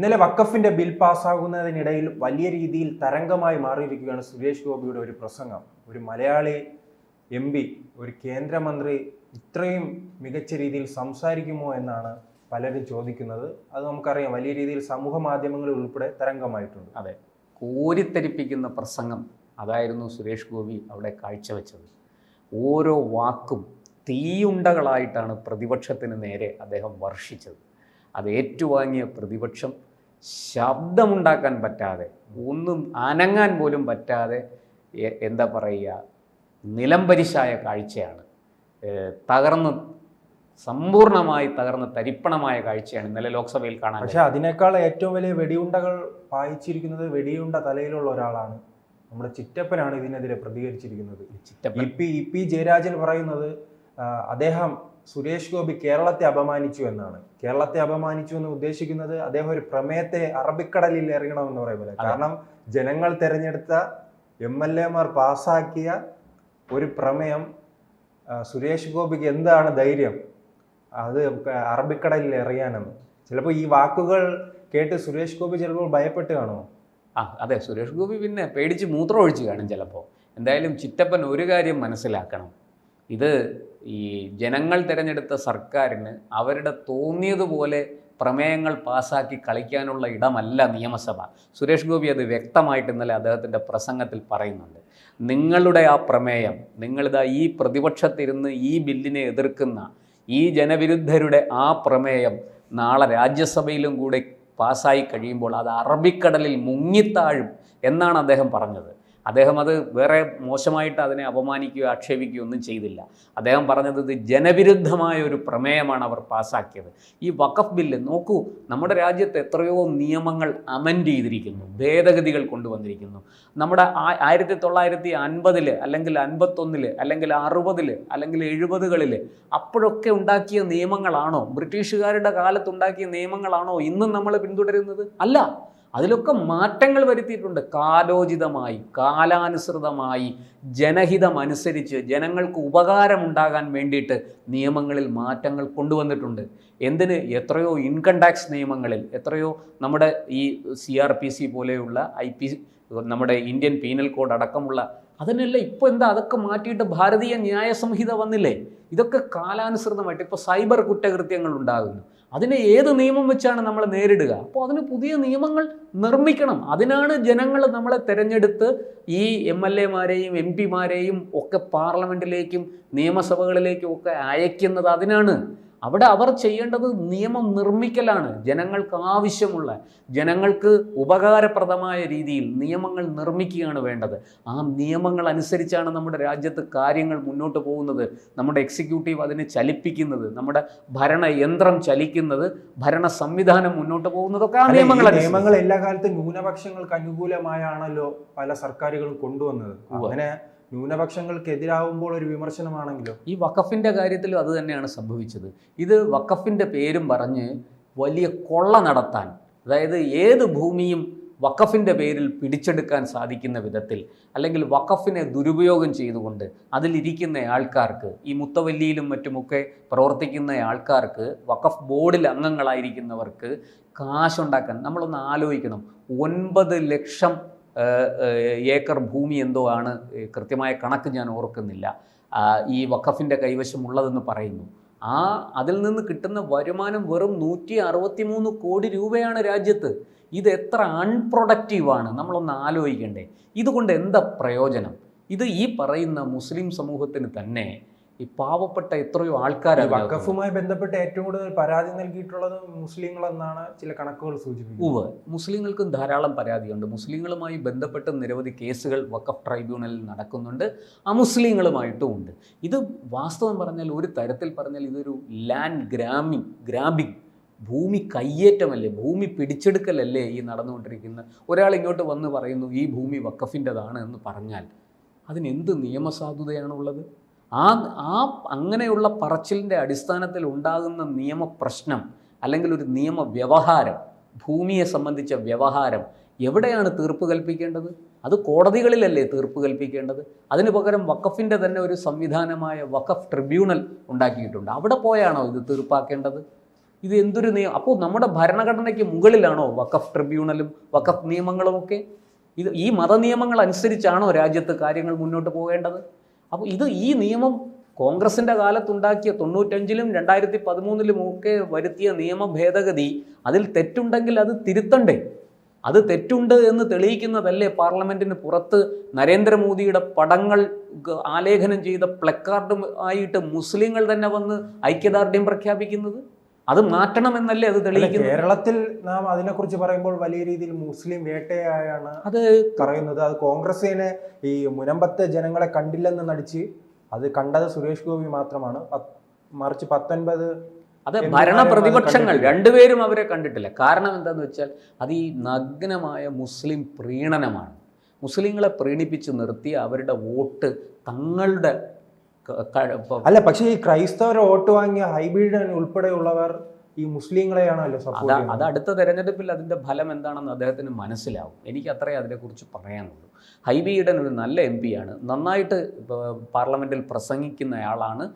ഇന്നലെ വക്കഫിന്റെ ബിൽ പാസ്സാകുന്നതിനിടയിൽ വലിയ രീതിയിൽ തരംഗമായി മാറിയിരിക്കുകയാണ് സുരേഷ് ഗോപിയുടെ ഒരു പ്രസംഗം. ഒരു മലയാളി എം പി ഒരു കേന്ദ്രമന്ത്രി ഇത്രയും മികച്ച രീതിയിൽ സംസാരിക്കുമോ എന്നാണ് പലരും ചോദിക്കുന്നത്. അത് നമുക്കറിയാം വലിയ രീതിയിൽ സമൂഹ മാധ്യമങ്ങളിൽ ഉൾപ്പെടെ തരംഗമായിട്ടുണ്ട്. അതെ കോരിത്തരിപ്പിക്കുന്ന പ്രസംഗം അതായിരുന്നു സുരേഷ് ഗോപി അവിടെ കാഴ്ചവെച്ചത്. ഓരോ വാക്കും തീയുണ്ടകളായിട്ടാണ് പ്രതിപക്ഷത്തിന് നേരെ അദ്ദേഹം വർഷിച്ചത്. അത് ഏറ്റുവാങ്ങിയ പ്രതിപക്ഷം ശബ്ദമുണ്ടാക്കാൻ പറ്റാതെ ഒന്നും അനങ്ങാൻ പോലും പറ്റാതെ എന്താ പറയുക നിലംപരിശായ കാഴ്ചയാണ്. തകർന്ന് സമ്പൂർണമായി തകർന്ന് തരിപ്പണമായ കാഴ്ചയാണ് ഇന്നലെ ലോക്സഭയിൽ കാണാൻ പക്ഷെ അതിനേക്കാൾ ഏറ്റവും വലിയ വെടിയുണ്ടകൾ പായിച്ചിരിക്കുന്നത് വെടിയുണ്ട തലയിലുള്ള ഒരാളാണ്. നമ്മുടെ ചിറ്റപ്പനാണ് ഇതിനെതിരെ പ്രതികരിച്ചിരിക്കുന്നത്. ചിറ്റപ്പൻ. E P E P Jayarajan പറയുന്നത് അദ്ദേഹം സുരേഷ് ഗോപി കേരളത്തെ അപമാനിച്ചു എന്നാണ്. കേരളത്തെ അപമാനിച്ചു എന്ന് ഉദ്ദേശിക്കുന്നത് അദ്ദേഹം ഒരു പ്രമേയത്തെ അറബിക്കടലിൽ എറിയണമെന്ന് പറയുമ്പോൾ. കാരണം ജനങ്ങൾ തെരഞ്ഞെടുത്ത എം എൽ എമാർ പാസ്സാക്കിയ ഒരു പ്രമേയം സുരേഷ് ഗോപിക്ക് എന്താണ് ധൈര്യം? അത് അറബിക്കടലിൽ എറിയാനെന്ന് ചിലപ്പോൾ ഈ വാക്കുകൾ കേട്ട് സുരേഷ് ഗോപി ചിലപ്പോൾ ഭയപ്പെട്ട് കാണുമോ? ആ അതെ. സുരേഷ് ഗോപി പിന്നെ പേടിച്ച് മൂത്രം ഒഴിച്ച് കാണും ചിലപ്പോൾ എന്തായാലും ചിറ്റപ്പൻ ഒരു കാര്യം മനസ്സിലാക്കണം. ഇത് ഈ ജനങ്ങൾ തിരഞ്ഞെടുത്ത സർക്കാരിന് അവരുടെ തോന്നിയതുപോലെ പ്രമേയങ്ങൾ പാസാക്കി കളിക്കാനുള്ള ഇടമല്ല നിയമസഭ. സുരേഷ് ഗോപി അത് വ്യക്തമായിട്ട് ഇന്നലെ അദ്ദേഹത്തിന്റെ പ്രസംഗത്തിൽ പറയുന്നുണ്ട്. നിങ്ങളുടെ ആ പ്രമേയം നിങ്ങളിതാ ഈ പ്രതിപക്ഷത്തിരുന്ന് ഈ ബില്ലിനെ എതിർക്കുന്ന ഈ ജനവിരുദ്ധരുടെ ആ പ്രമേയം നാളെ രാജ്യസഭയിലും കൂടെ പാസ്സായി കഴിയുമ്പോൾ അത് അറബിക്കടലിൽ മുങ്ങിത്താഴും എന്നാണ് അദ്ദേഹം പറഞ്ഞത്. അദ്ദേഹം അത് വേറെ മോശമായിട്ട് അതിനെ അപമാനിക്കുകയോ ആക്ഷേപിക്കുകയോ ഒന്നും ചെയ്തില്ല. അദ്ദേഹം പറഞ്ഞത് ഇത് ജനവിരുദ്ധമായ ഒരു പ്രമേയമാണ് അവർ പാസ്സാക്കിയത് ഈ വഖഫ് ബില്ല് നോക്കൂ നമ്മുടെ രാജ്യത്ത് എത്രയോ നിയമങ്ങൾ അമെൻഡ് ചെയ്തിരിക്കുന്നു ഭേദഗതികൾ കൊണ്ടുവന്നിരിക്കുന്നു. നമ്മുടെ ആയിരത്തി തൊള്ളായിരത്തി അൻപതിൽ അല്ലെങ്കിൽ അൻപത്തൊന്നിൽ അല്ലെങ്കിൽ അറുപതിൽ അല്ലെങ്കിൽ എഴുപതുകളിൽ അപ്പോഴൊക്കെ ഉണ്ടാക്കിയ നിയമങ്ങളാണോ? ബ്രിട്ടീഷുകാരുടെ കാലത്ത് ഉണ്ടാക്കിയ നിയമങ്ങളാണോ ഇന്നും നമ്മൾ പിന്തുടരുന്നത്? അല്ല. അതിലൊക്കെ മാറ്റങ്ങൾ വരുത്തിയിട്ടുണ്ട്. കാലോചിതമായി കാലാനുസൃതമായി ജനഹിതമനുസരിച്ച് ജനങ്ങൾക്ക് ഉപകാരമുണ്ടാകാൻ വേണ്ടിയിട്ട് നിയമങ്ങളിൽ മാറ്റങ്ങൾ കൊണ്ടുവന്നിട്ടുണ്ട്. എന്തിന്? എത്രയോ ഇൻകം ടാക്സ് നിയമങ്ങളിൽ എത്രയോ നമ്മുടെ ഈ സി ആർ പി സി പോലെയുള്ള ഐ പി നമ്മുടെ ഇന്ത്യൻ പീനൽ കോഡ് അടക്കമുള്ള അതിനല്ല ഇപ്പോൾ എന്താ? അതൊക്കെ മാറ്റിയിട്ട് ഭാരതീയ ന്യായ സംഹിത വന്നില്ലേ? ഇതൊക്കെ കാലാനുസൃതമായിട്ട് ഇപ്പോൾ സൈബർ കുറ്റകൃത്യങ്ങൾ ഉണ്ടാകുന്നു. അതിനെ ഏത് നിയമം വെച്ചാണ് നമ്മൾ നേരിടുക? അപ്പോൾ അതിന് പുതിയ നിയമങ്ങൾ നിർമ്മിക്കണം. അതിനാണ് ജനങ്ങൾ നമ്മളെ തിരഞ്ഞെടുത്ത് ഈ എം എൽ എമാരെയും എം പിമാരെയും ഒക്കെ പാർലമെന്റിലേക്കും നിയമസഭകളിലേക്കും ഒക്കെ അയക്കുന്നത്. അതിനാണ് അവിടെ അവർ ചെയ്യേണ്ടത് നിയമം നിർമ്മിക്കലാണ്. ജനങ്ങൾക്ക് ആവശ്യമുള്ള ജനങ്ങൾക്ക് ഉപകാരപ്രദമായ രീതിയിൽ നിയമങ്ങൾ നിർമ്മിക്കുകയാണ് വേണ്ടത്. ആ നിയമങ്ങൾ അനുസരിച്ചാണ് നമ്മുടെ രാജ്യത്ത് കാര്യങ്ങൾ മുന്നോട്ട് പോകുന്നത്. നമ്മുടെ എക്സിക്യൂട്ടീവ് അതിനെ ചലിപ്പിക്കുന്നത് നമ്മുടെ ഭരണയന്ത്രം ചലിക്കുന്നത് ഭരണ സംവിധാനം മുന്നോട്ട് പോകുന്നതൊക്കെ ആ നിയമങ്ങൾ നിയമങ്ങൾ എല്ലാ കാലത്തും ന്യൂനപക്ഷങ്ങൾക്ക് അനുകൂലമായാണല്ലോ പല സർക്കാരുകളും കൊണ്ടുവന്നത്. അങ്ങനെ ന്യൂനപക്ഷങ്ങൾക്ക് എതിരാവുമ്പോൾ ഒരു വിമർശനമാണെങ്കിലോ? ഈ വഖഫിന്റെ കാര്യത്തിലും അത് തന്നെയാണ് സംഭവിച്ചത്. ഇത് വഖഫിന്റെ പേരും പറഞ്ഞ് വലിയ കൊള്ള നടത്താൻ അതായത് ഏത് ഭൂമിയും വഖഫിന്റെ പേരിൽ പിടിച്ചെടുക്കാൻ സാധിക്കുന്ന വിധത്തിൽ അല്ലെങ്കിൽ വഖഫിനെ ദുരുപയോഗം ചെയ്തുകൊണ്ട് അതിലിരിക്കുന്ന ആൾക്കാർക്ക് ഈ മുത്തവല്ലിയിലും മറ്റുമൊക്കെ പ്രവർത്തിക്കുന്ന ആൾക്കാർക്ക് വഖഫ് ബോർഡിൽ അംഗങ്ങളായിരിക്കുന്നവർക്ക് കാശുണ്ടാക്കാൻ നമ്മളൊന്ന് ആലോചിക്കണം. ഒൻപത് ലക്ഷം ഏക്കർ ഭൂമി എന്തോ ആണ് കൃത്യമായ കണക്ക് ഞാൻ ഓർക്കുന്നില്ല. ഈ വഖഫിന്റെ കൈവശമുള്ളതെന്ന് പറയുന്നു. ആ അതിൽ നിന്ന് കിട്ടുന്ന വരുമാനം വെറും നൂറ്റി അറുപത്തി മൂന്ന് കോടി രൂപയാണ് രാജ്യത്ത്. ഇത് എത്ര അൺപ്രൊഡക്റ്റീവാണ് നമ്മളൊന്ന് ആലോചിക്കണ്ടേ. ഇതുകൊണ്ട് എന്താ പ്രയോജനം? ഇത് ഈ പറയുന്ന മുസ്ലിം സമൂഹത്തിന് തന്നെ ഈ പാവപ്പെട്ട എത്രയോ ആൾക്കാർ ആൾക്കാരാണ് വക്കഫുമായി ബന്ധപ്പെട്ട് ഏറ്റവും കൂടുതൽ പരാതി നൽകിയിട്ടുള്ളത് മുസ്ലിങ്ങൾ എന്നാണ് ചില കണക്കുകൾ സൂചിപ്പിക്കുന്നത്. ഉവ് മുസ്ലിങ്ങൾക്കും ധാരാളം പരാതിയുണ്ട്. മുസ്ലിങ്ങളുമായി ബന്ധപ്പെട്ട് നിരവധി കേസുകൾ വക്കഫ് ട്രൈബ്യൂണലിൽ നടക്കുന്നുണ്ട്. അമുസ്ലിങ്ങളുമായിട്ടും ഉണ്ട്. ഇത് വാസ്തവം പറഞ്ഞാൽ ഒരു തരത്തിൽ പറഞ്ഞാൽ ഇതൊരു ലാൻഡ് ഗ്രാമിങ് ഗ്രാബിംഗ് ഭൂമി കയ്യേറ്റമല്ലേ ഭൂമി പിടിച്ചെടുക്കലല്ലേ ഈ നടന്നുകൊണ്ടിരിക്കുന്ന ഒരാൾ ഇങ്ങോട്ട് വന്ന് പറയുന്നു ഈ ഭൂമി വക്കഫിന്റെതാണ് എന്ന് പറഞ്ഞാൽ അതിനെന്ത് നിയമസാധുതയാണുള്ളത്? ആ ആ അങ്ങനെയുള്ള പറച്ചിലിന്റെ അടിസ്ഥാനത്തിൽ ഉണ്ടാകുന്ന നിയമപ്രശ്നം അല്ലെങ്കിൽ ഒരു നിയമ വ്യവഹാരം ഭൂമിയെ സംബന്ധിച്ച വ്യവഹാരം എവിടെയാണ് തീർപ്പ് കൽപ്പിക്കേണ്ടത്? അത് കോടതികളിലല്ലേ തീർപ്പ് കൽപ്പിക്കേണ്ടത്? അതിന് പകരം വഖഫിന്റെ തന്നെ ഒരു സംവിധാനമായ വഖഫ് ട്രിബ്യൂണൽ ഉണ്ടാക്കിയിട്ടുണ്ട്. അവിടെ പോയാണോ ഇത് തീർപ്പാക്കേണ്ടത്? ഇത് എന്തൊരു നിയമം അപ്പോൾ നമ്മുടെ ഭരണഘടനയ്ക്ക് മുകളിലാണോ വഖഫ് ട്രിബ്യൂണലും വഖഫ് നിയമങ്ങളുമൊക്കെ? ഇത് ഈ മതനിയമങ്ങൾ അനുസരിച്ചാണോ രാജ്യത്ത് കാര്യങ്ങൾ മുന്നോട്ട് പോകേണ്ടത്? അപ്പോൾ ഇത് ഈ നിയമം കോൺഗ്രസിന്റെ കാലത്തുണ്ടാക്കിയ തൊണ്ണൂറ്റഞ്ചിലും രണ്ടായിരത്തി പതിമൂന്നിലും ഒക്കെ വരുത്തിയ നിയമ ഭേദഗതി അതിൽ തെറ്റുണ്ടെങ്കിൽ അത് തിരുത്തണ്ടേ? അത് തെറ്റുണ്ട് എന്ന് തെളിയിക്കുന്നതല്ലേ പാർലമെന്റിന് പുറത്ത് നരേന്ദ്രമോദിയുടെ പടങ്ങൾ ആലേഖനം ചെയ്ത പ്ലക്കാർഡും ആയിട്ട് മുസ്ലിങ്ങൾ തന്നെ വന്ന് ഐക്യദാർഢ്യം പ്രഖ്യാപിക്കുന്നത്? അത് മാറ്റണമെന്നല്ലേ അത് തെളിയിക്കുന്നത് കേരളത്തിൽ നാം അതിനെക്കുറിച്ച് പറയുമ്പോൾ വലിയ രീതിയിൽ മുസ്ലിം വേട്ടയായാണ് അത് പറയുന്നത്. അത് കോൺഗ്രസിനെ ഈ മുനമ്പത്തെ ജനങ്ങളെ കണ്ടില്ലെന്ന് നടിച്ച് അത് കണ്ടത് സുരേഷ് ഗോപി മാത്രമാണ്. മാർച്ച് മറിച്ച് പത്തൊൻപത് അത് ഭരണ പ്രതിപക്ഷങ്ങൾ. രണ്ടുപേരും അവരെ കണ്ടിട്ടില്ല. കാരണം എന്താന്ന് വെച്ചാൽ അത് ഈ നഗ്നമായ മുസ്ലിം പ്രീണനമാണ്. മുസ്ലിങ്ങളെ പ്രീണിപ്പിച്ച് നിർത്തി അവരുടെ വോട്ട് തങ്ങളുടെ അല്ല പക്ഷേ ഈ ക്രൈസ്തവർ വോട്ട് വാങ്ങിയ ഹൈബ്രിഡ് ഉൾപ്പെടെയുള്ളവർ ഈ മുസ്ലിങ്ങളെയാണല്ലോ സപ്പോർട്ട് അത് അടുത്ത തെരഞ്ഞെടുപ്പിൽ അതിന്റെ ഫലം എന്താണെന്ന് അദ്ദേഹത്തിന് മനസ്സിലാവും. എനിക്ക് അത്രേ അതിനെക്കുറിച്ച് പറയാനുള്ളൂ. ഹൈബി ഈഡൻ ഒരു നല്ല എം ആണ് നന്നായിട്ട് പാർലമെന്റിൽ പാർലമെന്റിൽ പ്രസംഗിക്കുന്നയാളാണ്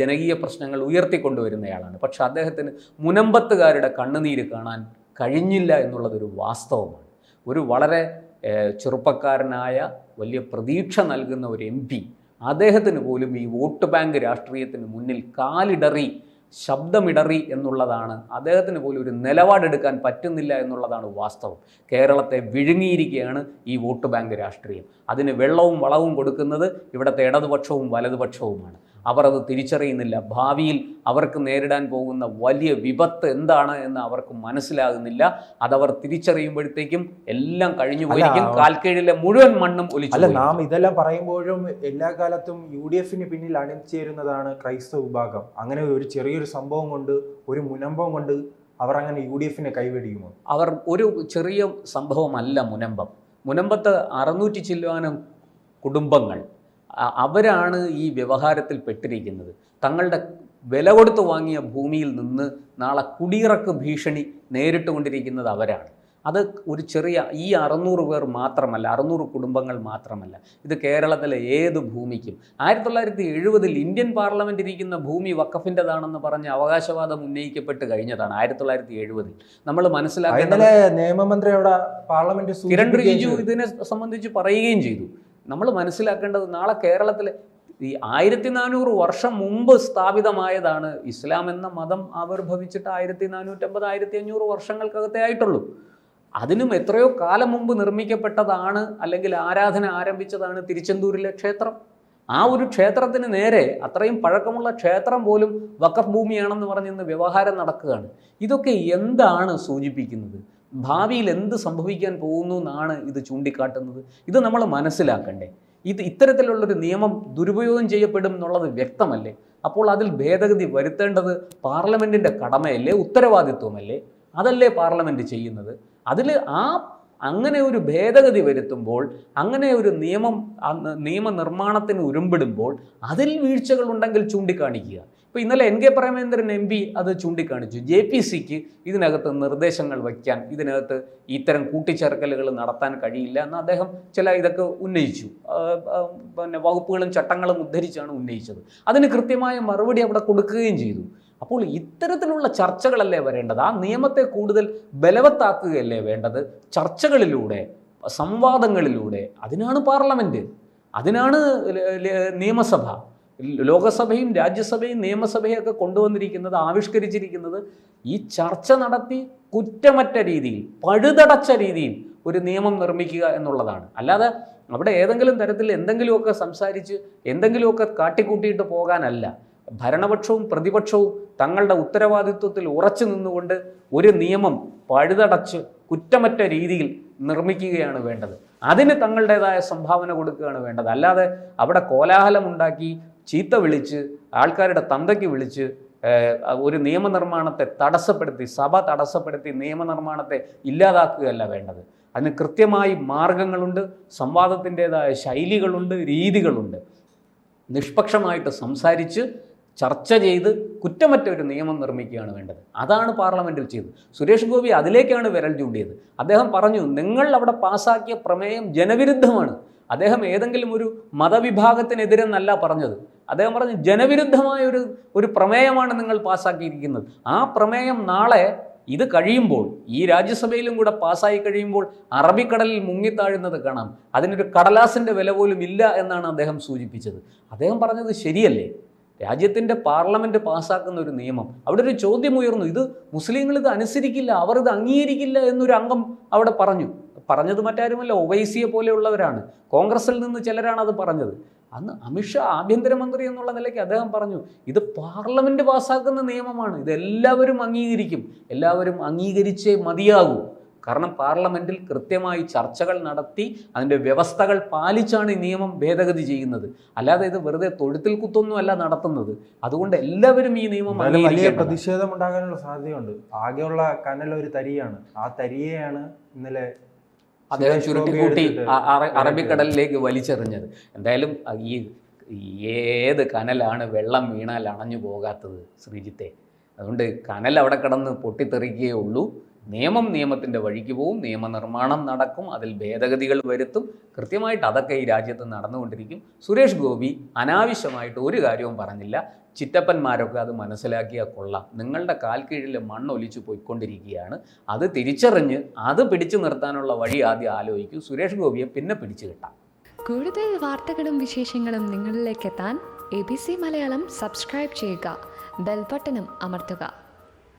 ജനകീയ പ്രശ്നങ്ങൾ ഉയർത്തിക്കൊണ്ടുവരുന്നയാളാണ്. പക്ഷെ അദ്ദേഹത്തിന് മുനമ്പത്തുകാരുടെ കണ്ണുനീര് കാണാൻ കഴിഞ്ഞില്ല എന്നുള്ളതൊരു വാസ്തവമാണ്. ഒരു വളരെ ചെറുപ്പക്കാരനായ വലിയ പ്രതീക്ഷ നൽകുന്ന ഒരു എം പി അദ്ദേഹത്തിന് പോലും ഈ വോട്ട് ബാങ്ക് രാഷ്ട്രീയത്തിന് മുന്നിൽ കാലിടറി ശബ്ദമിടറി എന്നുള്ളതാണ്. അദ്ദേഹത്തിന് പോലും ഒരു നിലപാടെടുക്കാൻ പറ്റുന്നില്ല എന്നുള്ളതാണ് വാസ്തവം. കേരളത്തെ വിഴുങ്ങിയിരിക്കുകയാണ് ഈ വോട്ട് ബാങ്ക് രാഷ്ട്രീയം. അതിന് വെള്ളവും വളവും കൊടുക്കുന്നത് ഇവിടുത്തെ ഇടതുപക്ഷവും വലതുപക്ഷവുമാണ്. അവർ അത് തിരിച്ചറിയുന്നില്ല. ഭാവിയിൽ അവർക്ക് നേരിടാൻ പോകുന്ന വലിയ വിപത്ത് എന്താണ് എന്ന് അവർക്ക് മനസ്സിലാകുന്നില്ല. അതവർ തിരിച്ചറിയുമ്പോഴത്തേക്കും എല്ലാം കഴിഞ്ഞു പോയിരിക്കും. കാൽക്കീഴിലെ മുഴുവൻ മണ്ണും ഒലിച്ചു അല്ല നാം ഇതെല്ലാം പറയുമ്പോഴും എല്ലാ കാലത്തും യു ഡി എഫിന് പിന്നിൽ അണിചേരുന്നതാണ് ക്രൈസ്തവ വിഭാഗം. അങ്ങനെ ഒരു ചെറിയൊരു സംഭവം കൊണ്ട് ഒരു മുനമ്പം കൊണ്ട് അവർ അങ്ങനെ യു ഡി എഫിനെ കൈവെടിയുമോ? അവർ ഒരു ചെറിയ സംഭവമല്ല മുനമ്പം. മുനമ്പത്ത് അറുന്നൂറ്റി ചില്ലുവാനും കുടുംബങ്ങൾ അവരാണ് ഈ വ്യവഹാരത്തിൽ പെട്ടിരിക്കുന്നത്. തങ്ങളുടെ വില കൊടുത്ത് വാങ്ങിയ ഭൂമിയിൽ നിന്ന് നാളെ കുടിയിറക്ക് ഭീഷണി നേരിട്ടുകൊണ്ടിരിക്കുന്നത് അവരാണ്. അത് ഒരു ചെറിയ ഈ അറുന്നൂറ് പേർ മാത്രമല്ല അറുന്നൂറ് കുടുംബങ്ങൾ മാത്രമല്ല ഇത് കേരളത്തിലെ ഏത് ഭൂമിക്കും. ആയിരത്തി തൊള്ളായിരത്തി എഴുപതിൽ ഇന്ത്യൻ പാർലമെന്റ് ഇരിക്കുന്ന ഭൂമി വക്കഫിന്റെതാണെന്ന് പറഞ്ഞ് അവകാശവാദം ഉന്നയിക്കപ്പെട്ട് കഴിഞ്ഞതാണ് ആയിരത്തി തൊള്ളായിരത്തി എഴുപതിൽ നമ്മൾ മനസ്സിലാക്കേണ്ടത് നിയമമന്ത്രിയുടെ നിയമമന്ത്രി പാർലമെന്റ് കിരൺ റിജിജു ഇതിനെ സംബന്ധിച്ച് പറയുകയും ചെയ്തു. നമ്മൾ മനസ്സിലാക്കേണ്ടത് നാളെ കേരളത്തിൽ ഈ ആയിരത്തി നാനൂറ് വർഷം മുമ്പ് സ്ഥാപിതമായതാണ് ഇസ്ലാം എന്ന മതം ആവിർഭവിച്ചിട്ട് ആയിരത്തി നാനൂറ്റമ്പത് ആയിരത്തി അഞ്ഞൂറ് വർഷങ്ങൾക്കകത്തേ ആയിട്ടുള്ളൂ. അതിനും എത്രയോ കാലം മുമ്പ് നിർമ്മിക്കപ്പെട്ടതാണ് അല്ലെങ്കിൽ ആരാധന ആരംഭിച്ചതാണ് തിരുച്ചെന്തൂരിലെ ക്ഷേത്രം. ആ ഒരു ക്ഷേത്രത്തിന് നേരെ അത്രയും പഴക്കമുള്ള ക്ഷേത്രം പോലും വക്കഫ് ഭൂമിയാണെന്ന് പറഞ്ഞ് ഇന്ന് വ്യവഹാരം നടക്കുകയാണ്. ഇതൊക്കെ എന്താണ് സൂചിപ്പിക്കുന്നത്? ഭാവിയിൽ എന്ത് സംഭവിക്കാൻ പോകുന്നു എന്നാണ് ഇത് ചൂണ്ടിക്കാട്ടുന്നത്. ഇത് നമ്മൾ മനസ്സിലാക്കണ്ടേ. ഇത് ഇത്തരത്തിലുള്ളൊരു നിയമം ദുരുപയോഗം ചെയ്യപ്പെടും എന്നുള്ളത് വ്യക്തമല്ലേ? അപ്പോൾ അതിൽ ഭേദഗതി വരുത്തേണ്ടത് പാർലമെന്റിന്റെ കടമയല്ലേ? ഉത്തരവാദിത്വമല്ലേ? അതല്ലേ പാർലമെന്റ് ചെയ്യുന്നത്? അതിൽ ആ അങ്ങനെ ഒരു ഭേദഗതി വരുത്തുമ്പോൾ അങ്ങനെ ഒരു നിയമം നിയമനിർമ്മാണത്തിന് ഉരുമ്പിടുമ്പോൾ അതിൽ വീഴ്ചകൾ ഉണ്ടെങ്കിൽ ചൂണ്ടിക്കാണിക്കുക. ഇപ്പോൾ ഇന്നലെ N K Premachandran M P അത് ചൂണ്ടിക്കാണിച്ചു. ജെ പി സിക്ക് ഇതിനകത്ത് നിർദ്ദേശങ്ങൾ വയ്ക്കാൻ ഇതിനകത്ത് ഇത്തരം കൂട്ടിച്ചേർക്കലുകൾ നടത്താൻ കഴിയില്ല എന്ന് അദ്ദേഹം ചില ഇതൊക്കെ ഉന്നയിച്ചു. പിന്നെ വകുപ്പുകളും ചട്ടങ്ങളും ഉദ്ധരിച്ചാണ് ഉന്നയിച്ചത്. അതിന് കൃത്യമായ മറുപടി അവിടെ കൊടുക്കുകയും ചെയ്തു. അപ്പോൾ ഇത്തരത്തിലുള്ള ചർച്ചകളല്ലേ വരേണ്ടത്? ആ നിയമത്തെ കൂടുതൽ ബലവത്താക്കുകയല്ലേ വേണ്ടത്? ചർച്ചകളിലൂടെ സംവാദങ്ങളിലൂടെ. അതിനാണ് പാർലമെന്റ് അതിനാണ് നിയമസഭ. ലോകസഭയും രാജ്യസഭയും നിയമസഭയും ഒക്കെ കൊണ്ടുവന്നിരിക്കുന്നത് ആവിഷ്കരിച്ചിരിക്കുന്നത് ഈ ചർച്ച നടത്തി കുറ്റമറ്റ രീതിയിൽ പഴുതടച്ച രീതിയിൽ ഒരു നിയമം നിർമ്മിക്കുക എന്നുള്ളതാണ്. അല്ലാതെ അവിടെ ഏതെങ്കിലും തരത്തിൽ എന്തെങ്കിലുമൊക്കെ സംസാരിച്ച് എന്തെങ്കിലുമൊക്കെ കാട്ടിക്കൂട്ടിയിട്ട് പോകാനല്ല. ഭരണപക്ഷവും പ്രതിപക്ഷവും തങ്ങളുടെ ഉത്തരവാദിത്വത്തിൽ ഉറച്ചു നിന്നുകൊണ്ട് ഒരു നിയമം പഴുതടച്ച് കുറ്റമറ്റ രീതിയിൽ നിർമ്മിക്കുകയാണ് വേണ്ടത്. അതിന് തങ്ങളുടേതായ സംഭാവന കൊടുക്കുകയാണ് വേണ്ടത്. അല്ലാതെ അവിടെ കോലാഹലമുണ്ടാക്കി ചീത്ത വിളിച്ച് ആൾക്കാരുടെ തന്തയ്ക്ക് വിളിച്ച് ഒരു നിയമനിർമ്മാണത്തെ തടസ്സപ്പെടുത്തി സഭ തടസ്സപ്പെടുത്തി നിയമനിർമ്മാണത്തെ ഇല്ലാതാക്കുകയല്ല വേണ്ടത്. അതിന് കൃത്യമായി മാർഗങ്ങളുണ്ട് സംവാദത്തിന്റെതായ ശൈലികളുണ്ട് രീതികളുണ്ട്. നിഷ്പക്ഷമായിട്ട് സംസാരിച്ച് ചർച്ച ചെയ്ത് കുറ്റമറ്റ ഒരു നിയമം നിർമ്മിക്കുകയാണ് വേണ്ടത്. അതാണ് പാർലമെന്റിൽ ചെയ്തത്. സുരേഷ് ഗോപി അതിലേക്കാണ് വിരൽ ചൂണ്ടിയത്. അദ്ദേഹം പറഞ്ഞു നിങ്ങൾ അവിടെ പാസാക്കിയ പ്രമേയം ജനവിരുദ്ധമാണ്. അദ്ദേഹം ഏതെങ്കിലും ഒരു മതവിഭാഗത്തിനെതിരെന്നല്ല പറഞ്ഞത്. അദ്ദേഹം പറഞ്ഞു ജനവിരുദ്ധമായ ഒരു ഒരു പ്രമേയമാണ് നിങ്ങൾ പാസ്സാക്കിയിരിക്കുന്നത്. ആ പ്രമേയം നാളെ ഇത് കഴിയുമ്പോൾ ഈ രാജ്യസഭയിലും കൂടെ പാസ്സായി കഴിയുമ്പോൾ അറബിക്കടലിൽ മുങ്ങിത്താഴുന്നത് കാണാം. അതിനൊരു കടലാസിന്റെ വില പോലും ഇല്ല എന്നാണ് അദ്ദേഹം സൂചിപ്പിച്ചത്. അദ്ദേഹം പറഞ്ഞത് ശരിയല്ലേ? രാജ്യത്തിന്റെ പാർലമെന്റ് പാസ്സാക്കുന്ന ഒരു നിയമം. അവിടെ ഒരു ചോദ്യം ഉയർന്നു. ഇത് മുസ്ലിങ്ങൾ ഇത് അനുസരിക്കില്ല അവർ ഇത് അംഗീകരിക്കില്ല എന്നൊരു അംഗം അവിടെ പറഞ്ഞു. പറഞ്ഞത് മറ്റാരുമല്ല ഒവൈസിയെ പോലെയുള്ളവരാണ്. കോൺഗ്രസിൽ നിന്ന് ചിലരാണ് അത് പറഞ്ഞത്. അന്ന് അമിത്ഷാ ആഭ്യന്തരമന്ത്രി എന്നുള്ള നിലയ്ക്ക് അദ്ദേഹം പറഞ്ഞു ഇത് പാർലമെന്റ് പാസ്സാക്കുന്ന നിയമമാണ് ഇത് എല്ലാവരും അംഗീകരിക്കും എല്ലാവരും അംഗീകരിച്ചേ മതിയാകൂ. കാരണം പാർലമെന്റിൽ കൃത്യമായി ചർച്ചകൾ നടത്തി അതിന്റെ വ്യവസ്ഥകൾ പാലിച്ചാണ് ഈ നിയമം ഭേദഗതി ചെയ്യുന്നത്. അല്ലാതെ ഇത് വെറുതെ തൊഴുത്തിൽ കുത്തൊന്നുമല്ല നടത്തുന്നത്. അതുകൊണ്ട് എല്ലാവരും ഈ നിയമം വലിയ പ്രതിഷേധം ഉണ്ടാകാനുള്ള സാധ്യതയുണ്ട്. ആകെയുള്ള കനൽ ഒരു തരിയാണ്. ആ തരിയെയാണ് ഇന്നലെ അദ്ദേഹം ചുരുട്ടിക്കൂട്ടി അറബിക്കടലിലേക്ക് വലിച്ചെറിഞ്ഞത്. എന്തായാലും ഈ ഏത് കനലാണ് വെള്ളം വീണാൽ അണഞ്ഞു പോകാത്തത് ശ്രീജിത്തെ? അതുകൊണ്ട് കനൽ അവിടെ കിടന്ന് പൊട്ടിത്തെറിക്കുകയേ ഉള്ളൂ. നിയമം നിയമത്തിന്റെ വഴിക്ക് പോവും നിയമനിർമ്മാണം നടക്കും അതിൽ ഭേദഗതികൾ വരുത്തും. കൃത്യമായിട്ട് അതൊക്കെ ഈ രാജ്യത്ത് നടന്നുകൊണ്ടിരിക്കും. സുരേഷ് ഗോപി അനാവശ്യമായിട്ട് ഒരു കാര്യവും പറഞ്ഞില്ല. ചിറ്റപ്പന്മാരൊക്കെ അത് മനസ്സിലാക്കിയാൽ കൊള്ളാം. നിങ്ങളുടെ കാൽ കീഴിൽ മണ്ണൊലിച്ചു പോയിക്കൊണ്ടിരിക്കുകയാണ്. അത് തിരിച്ചറിഞ്ഞ് അത് പിടിച്ചു നിർത്താനുള്ള വഴി ആദ്യം ആലോചിക്കൂ. സുരേഷ് ഗോപിയെ പിന്നെ പിടിച്ചു കിട്ടാം. കൂടുതൽ വാർത്തകളും വിശേഷങ്ങളും നിങ്ങളിലേക്ക് എത്താൻ A B C Malayalam subscribe ചെയ്യുക. ബെൽബട്ടനും അമർത്തുക.